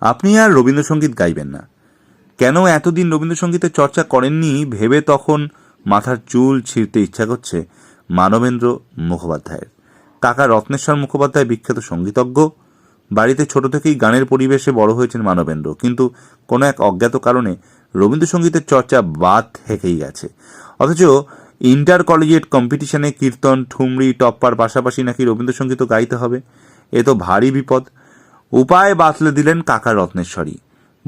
আপনি আর রবীন্দ্রসঙ্গীত গাইবেন না। কেন এতদিন রবীন্দ্রসঙ্গীতের চর্চা করেননি? ভেবে তখন মাথার চুল ছিঁড়তে ইচ্ছা করছে মানবেন্দ্র মুখোপাধ্যায়ের। কাকা রত্নেশ্বর মুখোপাধ্যায় বিখ্যাত সঙ্গীতজ্ঞ। বাড়িতে ছোট থেকেই গানের পরিবেশে বড় হয়েছেন মানবেন্দ্র। কিন্তু কোনো এক অজ্ঞাত কারণে রবীন্দ্রসঙ্গীতের চর্চা বাদ থেকেই গেছে। অথচ ইন্টার কলেজিয়েট কম্পিটিশনে কীর্তন, ঠুমরি, টপ্পার পাশাপাশি নাকি রবীন্দ্রসঙ্গীতও গাইতে হবে? এ তো ভারী বিপদ। উপায় বাতলে দিলেন কাকা রত্নেশ্বরী।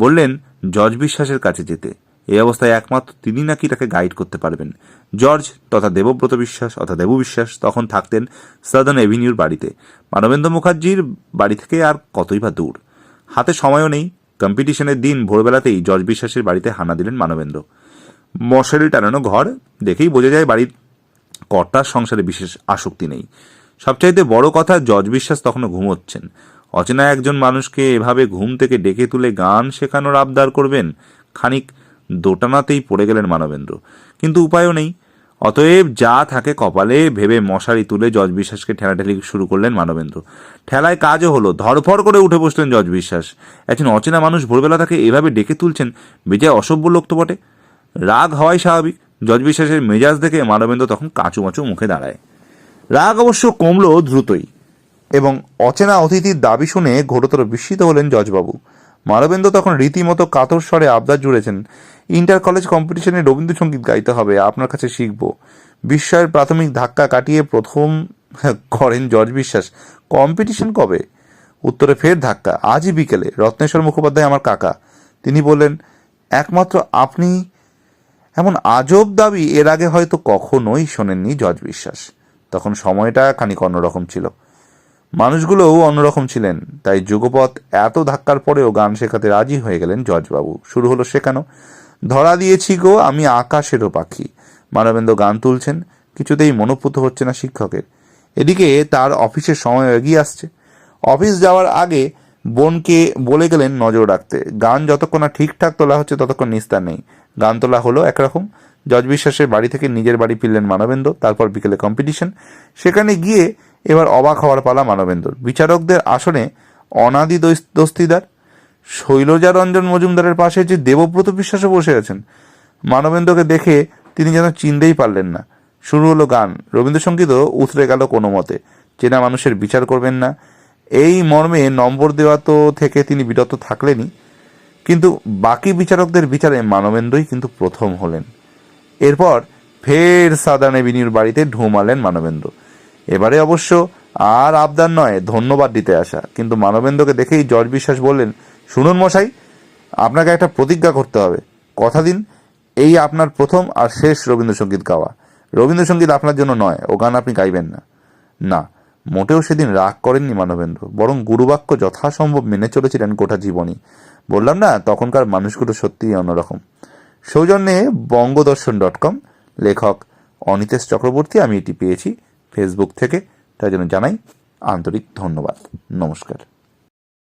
বললেন জর্জ বিশ্বাসের কাছে যেতে। এই অবস্থায় একমাত্র তিনি নাকি তাকে গাইড করতে পারবেন। জর্জ তথা দেবব্রত বিশ্বাস অথা দেবু বিশ্বাস তখন থাকতেন সাদার্ন এভিনিউর বাড়িতে। মানবেন্দ্র মুখার্জির বাড়ি থেকে আর কতই বা দূর। হাতে সময়ও নেই। কম্পিটিশনের দিন ভোরবেলাতেই জর্জ বিশ্বাসের বাড়িতে হানা দিলেন মানবেন্দ্র। মশারি টানানো ঘর দেখেই বোঝা যায় বাড়ির কর্তার সংসারে বিশেষ আসক্তি নেই। সবচাইতে বড় কথা জজ বিশ্বাস তখনও ঘুমোচ্ছেন। অচেনা একজন মানুষকে এভাবে ঘুম থেকে ডেকে তুলে গান শেখানোর আবদার করবেন? খানিক দোটানাতেই পড়ে গেলেন মানবেন্দ্র। কিন্তু উপায়ও নেই। অতএব যা থাকে কপালে ভেবে মশারি তুলে জজ বিশ্বাসকে ঠেলাঠেলি শুরু করলেন মানবেন্দ্র। ঠেলায় কাজও হলো। ধরফর করে উঠে বসলেন জজ বিশ্বাস একজন অচেনা মানুষ ভোরবেলা তাকে এভাবে ডেকে তুলছেন বেজায় অসভ্য লোক তো বটে। রাগ হওয়াই স্বাভাবিক। জজ বিশ্বাসের মেজাজ দেখে মানবেন্দ্র তখন কাঁচুমাচু মুখে দাঁড়ায়। রাগ অবশ্য কমলো দ্রুতই। এবং অচেনা অতিথির দাবি শুনে ঘোরতর বিস্মিত হলেন জজবাবু। মানবেন্দ্র তখন রীতিমতো কাতর স্বরে আবদার জুড়েছেন, ইন্টার কলেজ কম্পিটিশনে রবীন্দ্রসঙ্গীত গাইতে হবে, আপনার কাছে শিখব। বিস্ময়ের প্রাথমিক ধাক্কা কাটিয়ে প্রথম করেন জর্জ বিশ্বাস, কম্পিটিশন কবে? উত্তরে ফের ধাক্কা, আজই বিকেলে, রত্নেশ্বর মুখোপাধ্যায় আমার কাকা। তিনি বললেন, একমাত্র আপনি এমন আজব দাবি এর আগে হয়তো কখনোই শোনেননি জজ বিশ্বাস। তখন সময়টা খানিক অন্যরকম ছিল। মানুষগুলোও অন্যরকম ছিলেন, তাই যুগপথ এত ধাক্কার পরেও গান শেখাতে রাজি হয়ে গেলেন জজবাবু। শুরু হলো শেখানো। ধরা দিয়েছি গো, আমি আকাশেরও পাখি। মানবেন্দ্র গান তুলছেন, কিছুতেই মনোপুত হচ্ছে না শিক্ষকের। এদিকে তার অফিসের সময় এগিয়ে আসছে। অফিস যাওয়ার আগে বোনকে বলে গেলেন নজর রাখতে। গান যতক্ষণ না ঠিকঠাক তোলা হচ্ছে, ততক্ষণ নিস্তার নেই। গান তোলা হলো একরকম। জজ বিশ্বাসের বাড়ি থেকে নিজের বাড়ি ফিরলেন মানবেন্দ্র, তারপর বিকেলে কম্পিটিশন সেখানে গিয়ে এবার অবাক হওয়ার পালা মানবেন্দ্র। বিচারকদের আসনে অনাদি দোস- দস্তিদার, শৈলজা রঞ্জন মজুমদারের পাশে যে দেবব্রত বিশ্বাসও বসে আছেন মানবেন্দ্রকে দেখে তিনি যেন চিনতেই পারলেন না। শুরু হলো গান। রবীন্দ্রসঙ্গীতও উতরে গেল কোনো মতে। চেনা মানুষের বিচার করবেন না। এই মর্মে নম্বর দেওয়া তো থেকে তিনি বিরত থাকলেনই। কিন্তু বাকি বিচারকদের বিচারে মানবেন্দ্রই কিন্তু প্রথম হলেন। এরপর ফের সাদান এভিনিউর বাড়িতে ঢুমালেন মানবেন্দ্র এবারে অবশ্য আর আবদার নয়, ধন্যবাদ দিতে আসা। কিন্তু মানবেন্দ্রকে দেখেই জর্জ বিশ্বাস বললেন, শুনুন মশাই, আপনাকে একটা প্রতিজ্ঞা করতে হবে। কথা দিন, এই আপনার প্রথম আর শেষ রবীন্দ্রসঙ্গীত গাওয়া। রবীন্দ্রসঙ্গীত আপনার জন্য নয়, ও গান আপনি গাইবেন না। না, মোটেও সেদিন রাগ করেননি মানবেন্দ্র, বরং গুরুবাক্য যথাসম্ভব মেনে চলেছিলেন গোটা জীবনী বললাম না, তখনকার মানুষগুলো সত্যিই অন্যরকম। সৌজন্যে বঙ্গদর্শন ডট কম, লেখক অনিতেশ চক্রবর্তী, আমি এটি পেয়েছি। ফেসবুক থেকে তাই জন্য জানাই আন্তরিক ধন্যবাদ। নমস্কার।